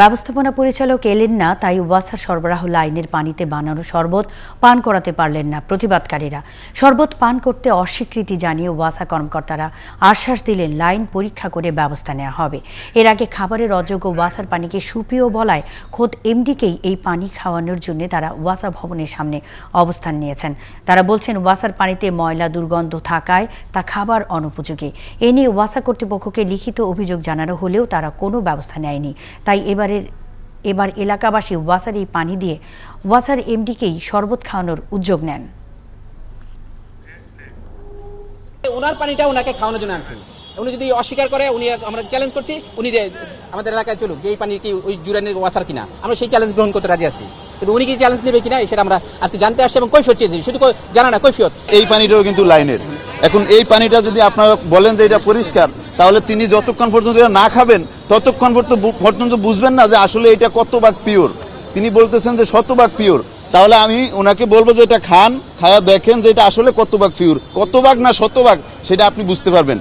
ব্যবস্থাপনা পরিচালক এলেন না, তাই ওয়াসার সরবরাহ লাইনের পানিতে বানানো শরবত পান করাতে পারলেন না প্রতিবাদকারীরা। শরবত পান করতে অস্বীকৃতি জানিয়ে ওয়াসা কর্মকর্তারা আশ্বাস দিলেন, লাইন পরীক্ষা করে ব্যবস্থা নেওয়া হবে। এর আগে খাবারের অযোগ্য ওয়াসার পানিকে সুপেয় বলায় খোদ এমডিকেই এই পানি খাওয়ানোর জন্য তারা ওয়াসা ভবনের সামনে অবস্থান নিয়েছেন। তারা বলছেন, ওয়াসার পানিতে ময়লা দুর্গন্ধ থাকায় তা খাবার অনুপযোগী। এ নিয়ে ওয়াসা কর্তৃপক্ষকে লিখিত অভিযোগ জানানো হলেও তারা কোনো ব্যবস্থা নেয়নি। তাই এবারের এবার এলাকাবাসী ওয়াসার এই পানি দিয়ে ওয়াসার এমডিকেই শরবত খাওয়ানোর উদ্যোগ নেন। ওনার পানিটা ওনাকে খাওয়ানোর জন্য আনছেন। উনি যদি অস্বীকার করে উনি আমরা চ্যালেঞ্জ করছি উনি যে আমাদের এলাকায় চলুক যে এই পানি কি ওই জুরানের ওয়াসার কিনা? আমরা সেই চ্যালেঞ্জ গ্রহণ করতে রাজি আছি। কিন্তু উনি কি চ্যালেঞ্জ নেবে কিনা সেটা আমরা আজকে জানতে আসছি এবং কৈফিয়ত চেয়েছি শুধু জানা না কৈফিয়ত। এই পানিটাও কিন্তু লাইনের। এখন এই পানিটা যদি আপনারা বলেন যে এটা পরিষ্কার তাহলে তিনি যতক্ষণ পর্যন্ত এটা না খাবেন, ততক্ষণ পর্যন্ত বুঝবেন না যে আসলে এটা কত পিওর তিনি বলতেছেন যে শতভাগ পিওর তাহলে আমি ওনাকে বলব যে এটা খান, খায়া দেখেন যে এটা আসলে কত পিওর কত ভাগ না শতভাগ, সেটা আপনি বুঝতে পারবেন।